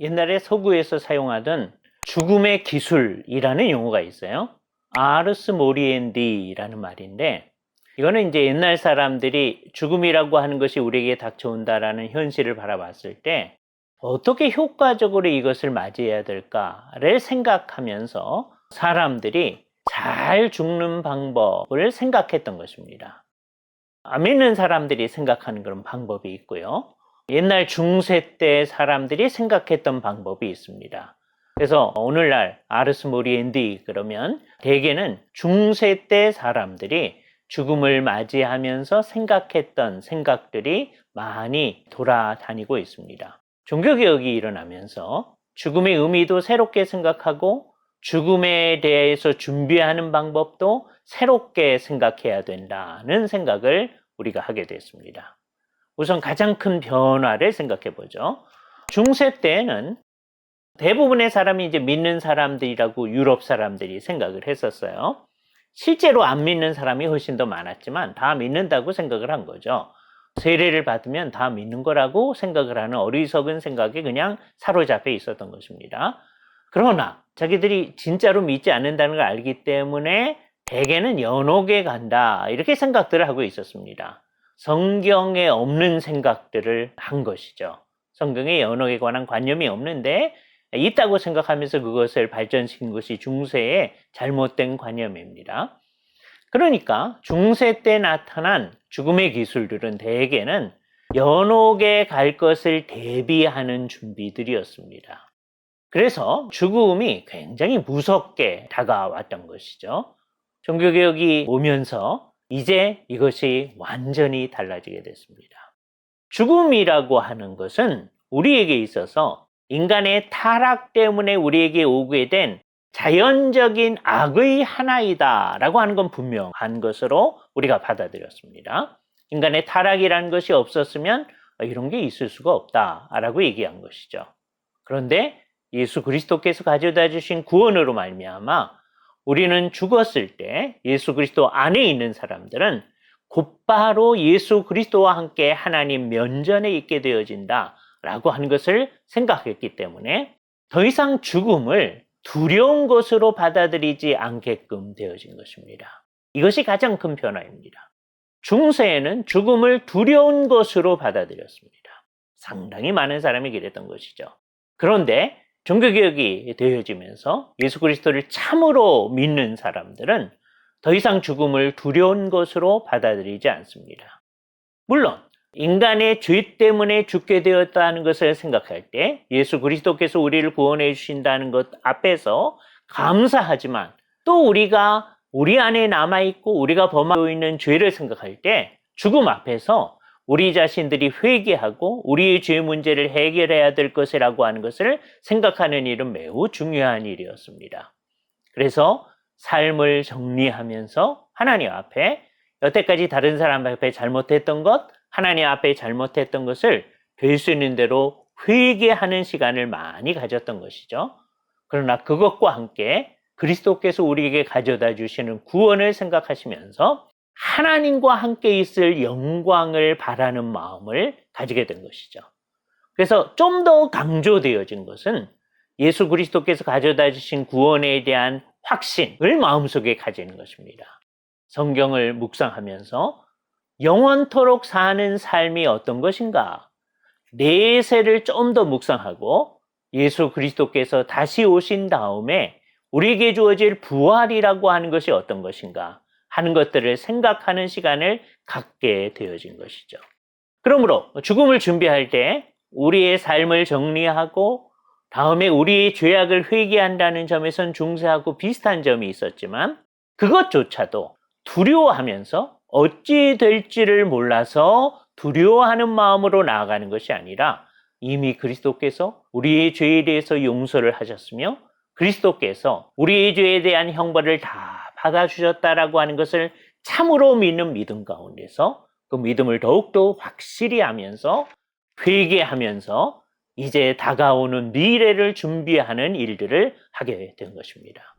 옛날에 서구에서 사용하던 죽음의 기술이라는 용어가 있어요. 아르스 모리엔디라는 말인데 이거는 이제 옛날 사람들이 죽음이라고 하는 것이 우리에게 닥쳐온다라는 현실을 바라봤을 때 어떻게 효과적으로 이것을 맞이해야 될까를 생각하면서 사람들이 잘 죽는 방법을 생각했던 것입니다. 안 믿는 사람들이 생각하는 그런 방법이 있고요. 옛날 중세 때 사람들이 생각했던 방법이 있습니다. 그래서 오늘날 아르스 모리엔디 그러면 대개는 중세 때 사람들이 죽음을 맞이하면서 생각했던 생각들이 많이 돌아다니고 있습니다. 종교개혁이 일어나면서 죽음의 의미도 새롭게 생각하고 죽음에 대해서 준비하는 방법도 새롭게 생각해야 된다는 생각을 우리가 하게 됐습니다. 우선 가장 큰 변화를 생각해 보죠. 중세 때에는 대부분의 사람이 이제 믿는 사람들이라고 유럽 사람들이 생각을 했었어요. 실제로 안 믿는 사람이 훨씬 더 많았지만 다 믿는다고 생각을 한 거죠. 세례를 받으면 다 믿는 거라고 생각을 하는 어리석은 생각에 그냥 사로잡혀 있었던 것입니다. 그러나 자기들이 진짜로 믿지 않는다는 걸 알기 때문에 대개는 연옥에 간다 이렇게 생각들을 하고 있었습니다. 성경에 없는 생각들을 한 것이죠. 성경에 연옥에 관한 관념이 없는데 있다고 생각하면서 그것을 발전시킨 것이 중세의 잘못된 관념입니다. 그러니까 중세 때 나타난 죽음의 기술들은 대개는 연옥에 갈 것을 대비하는 준비들이었습니다. 그래서 죽음이 굉장히 무섭게 다가왔던 것이죠. 종교개혁이 오면서 이제 이것이 완전히 달라지게 됐습니다. 죽음이라고 하는 것은 우리에게 있어서 인간의 타락 때문에 우리에게 오게 된 자연적인 악의 하나이다 라고 하는 건 분명한 것으로 우리가 받아들였습니다. 인간의 타락이라는 것이 없었으면 이런 게 있을 수가 없다 라고 얘기한 것이죠. 그런데 예수 그리스도께서 가져다 주신 구원으로 말미암아 우리는 죽었을 때 예수 그리스도 안에 있는 사람들은 곧바로 예수 그리스도와 함께 하나님 면전에 있게 되어진다 라고 하는 것을 생각했기 때문에 더 이상 죽음을 두려운 것으로 받아들이지 않게끔 되어진 것입니다. 이것이 가장 큰 변화입니다. 중세에는 죽음을 두려운 것으로 받아들였습니다. 상당히 많은 사람이 그랬던 것이죠. 그런데 종교개혁이 되어지면서 예수 그리스도를 참으로 믿는 사람들은 더 이상 죽음을 두려운 것으로 받아들이지 않습니다. 물론 인간의 죄 때문에 죽게 되었다는 것을 생각할 때 예수 그리스도께서 우리를 구원해 주신다는 것 앞에서 감사하지만 또 우리가 우리 안에 남아있고 우리가 범하고 있는 죄를 생각할 때 죽음 앞에서 우리 자신들이 회개하고 우리의 죄 문제를 해결해야 될 것이라고 하는 것을 생각하는 일은 매우 중요한 일이었습니다. 그래서 삶을 정리하면서 하나님 앞에 여태까지 다른 사람 앞에 잘못했던 것, 하나님 앞에 잘못했던 것을 될 수 있는 대로 회개하는 시간을 많이 가졌던 것이죠. 그러나 그것과 함께 그리스도께서 우리에게 가져다 주시는 구원을 생각하시면서 하나님과 함께 있을 영광을 바라는 마음을 가지게 된 것이죠. 그래서 좀 더 강조되어진 것은 예수 그리스도께서 가져다 주신 구원에 대한 확신을 마음속에 가지는 것입니다. 성경을 묵상하면서 영원토록 사는 삶이 어떤 것인가? 내세를 좀 더 묵상하고 예수 그리스도께서 다시 오신 다음에 우리에게 주어질 부활이라고 하는 것이 어떤 것인가 하는 것들을 생각하는 시간을 갖게 되어진 것이죠. 그러므로 죽음을 준비할 때 우리의 삶을 정리하고 다음에 우리의 죄악을 회개한다는 점에선 중세하고 비슷한 점이 있었지만 그것조차도 두려워하면서 어찌 될지를 몰라서 두려워하는 마음으로 나아가는 것이 아니라 이미 그리스도께서 우리의 죄에 대해서 용서를 하셨으며 그리스도께서 우리의 죄에 대한 형벌을 다 받아주셨다라고 하는 것을 참으로 믿는 믿음 가운데서 그 믿음을 더욱더 확실히 하면서 회개하면서 이제 다가오는 미래를 준비하는 일들을 하게 된 것입니다.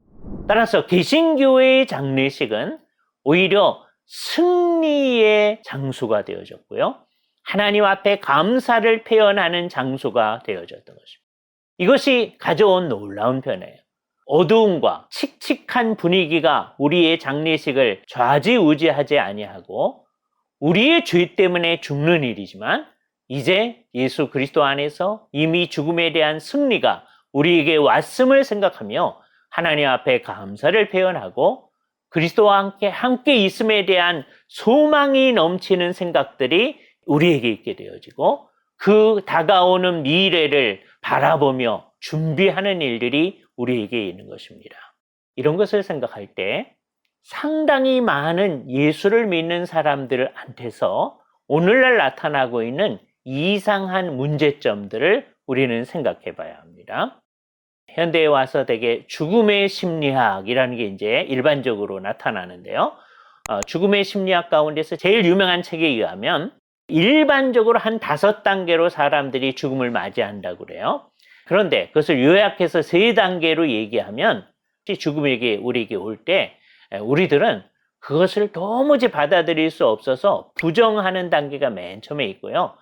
따라서 개신교회의 장례식은 오히려 승리의 장소가 되어졌고요. 하나님 앞에 감사를 표현하는 장소가 되어졌던 것입니다. 이것이 가져온 놀라운 변화예요. 어두움과 칙칙한 분위기가 우리의 장례식을 좌지우지하지 아니하고 우리의 죄 때문에 죽는 일이지만 이제 예수 그리스도 안에서 이미 죽음에 대한 승리가 우리에게 왔음을 생각하며 하나님 앞에 감사를 표현하고 그리스도와 함께 함께 있음에 대한 소망이 넘치는 생각들이 우리에게 있게 되어지고 그 다가오는 미래를 바라보며 준비하는 일들이 우리에게 있는 것입니다. 이런 것을 생각할 때 상당히 많은 예수를 믿는 사람들한테서 오늘날 나타나고 있는 이상한 문제점들을 우리는 생각해 봐야 합니다. 현대에 와서 되게 죽음의 심리학이라는 게 이제 일반적으로 나타나는데요. 어, 죽음의 심리학 가운데서 제일 유명한 책에 의하면 일반적으로 한 다섯 단계로 사람들이 죽음을 맞이한다고 그래요. 그런데 그것을 요약해서 세 단계로 얘기하면 죽음에게 우리에게 올 때 우리들은 그것을 도무지 받아들일 수 없어서 부정하는 단계가 맨 처음에 있고요.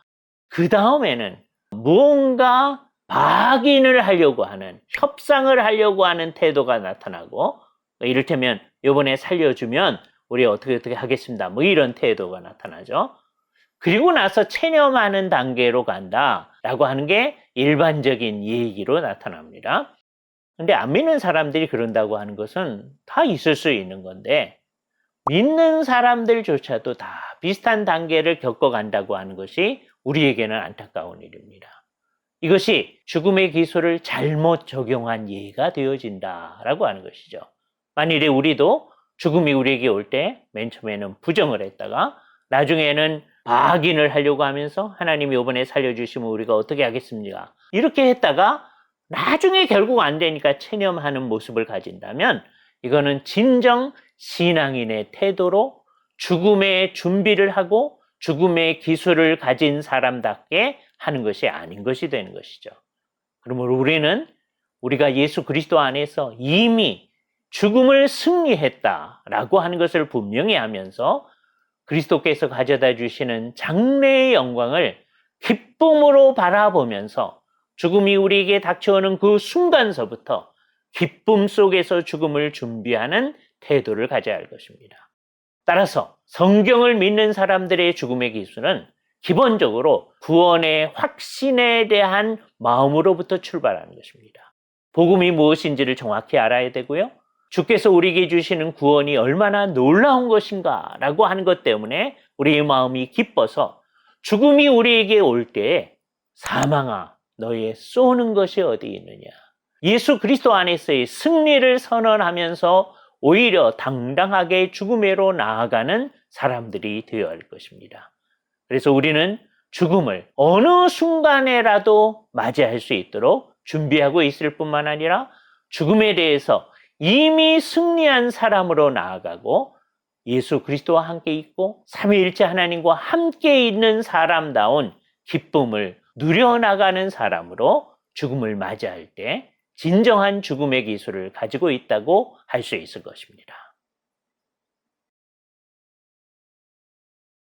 그 다음에는 무언가 박인을 하려고 하는 협상을 하려고 하는 태도가 나타나고 이를테면 요번에 살려주면 우리 어떻게 어떻게 하겠습니다. 뭐 이런 태도가 나타나죠. 그리고 나서 체념하는 단계로 간다라고 하는 게 일반적인 얘기로 나타납니다. 근데 안 믿는 사람들이 그런다고 하는 것은 다 있을 수 있는 건데 믿는 사람들조차도 다 비슷한 단계를 겪어간다고 하는 것이 우리에게는 안타까운 일입니다. 이것이 죽음의 기술을 잘못 적용한 예가 되어진다라고 하는 것이죠. 만일에 우리도 죽음이 우리에게 올 때 맨 처음에는 부정을 했다가 나중에는 박인을 하려고 하면서 하나님이 이번에 살려주시면 우리가 어떻게 하겠습니까? 이렇게 했다가 나중에 결국 안 되니까 체념하는 모습을 가진다면 이거는 진정 신앙인의 태도로 죽음의 준비를 하고 죽음의 기술을 가진 사람답게 하는 것이 아닌 것이 되는 것이죠. 그러므로 우리는 우리가 예수 그리스도 안에서 이미 죽음을 승리했다라고 하는 것을 분명히 하면서 그리스도께서 가져다 주시는 장래의 영광을 기쁨으로 바라보면서 죽음이 우리에게 닥쳐오는 그 순간서부터 기쁨 속에서 죽음을 준비하는 태도를 가져야 할 것입니다. 따라서 성경을 믿는 사람들의 죽음의 기술은 기본적으로 구원의 확신에 대한 마음으로부터 출발하는 것입니다. 복음이 무엇인지를 정확히 알아야 되고요. 주께서 우리에게 주시는 구원이 얼마나 놀라운 것인가 라고 하는 것 때문에 우리의 마음이 기뻐서 죽음이 우리에게 올 때 사망아 너의 쏘는 것이 어디 있느냐. 예수 그리스도 안에서의 승리를 선언하면서 오히려 당당하게 죽음으로 나아가는 사람들이 되어야 할 것입니다. 그래서 우리는 죽음을 어느 순간에라도 맞이할 수 있도록 준비하고 있을 뿐만 아니라 죽음에 대해서 이미 승리한 사람으로 나아가고 예수 그리스도와 함께 있고 삼위일체 하나님과 함께 있는 사람다운 기쁨을 누려나가는 사람으로 죽음을 맞이할 때 진정한 죽음의 기술을 가지고 있다고 할 수 있을 것입니다.